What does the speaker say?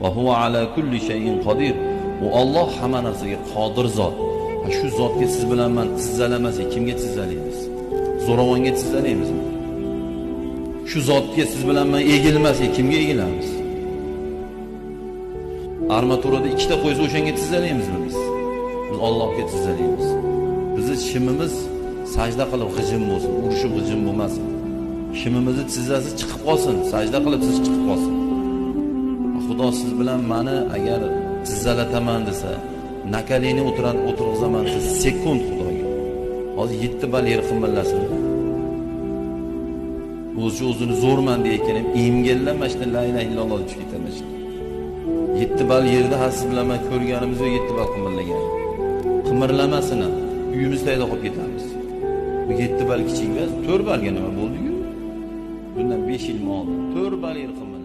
va huva ala kulli shay'in qodir u Alloh hamma narsaga qodir zot. Shu zotga siz bilan men tizzalamasak kimga tizzalaymiz zo'ravonga tizzalaymizmi shu zotga siz bilan men egilmasak kimga egilamiz? Armaturada ikkita qo'ysa o'shanga tizzalaymizmi biz? Biz Allohga tizzalaymiz bizni shimimiz sajda qilib g'ijim bo'lsin urishib g'ijim bo'lmasin. Shimimizni tizzasi chiqib qolsin sajda qilib siz chiqib qolsin. Xudo siz bilan mani agar tizzalataman desa nakalini o'tiran o'tirg'izaman desa sekund xudoga. Hozir yetti bal yer qimirlasin. O'zi o'zini zo'rman deyayotgan ham emgallab mana shu la ilaha illalloh deb chiqib ketadi mana yetti bal yerda ha siz bilan man ko'rganimiz yo'q yetti bal qimirlagan. Qimirlamasin ham uyimizda haydab qolib ketamiz bu yetti bal kichik emas to'rt balga nima bo'ldiyu? Bundan besh yil oldin to'rt bal yer qimir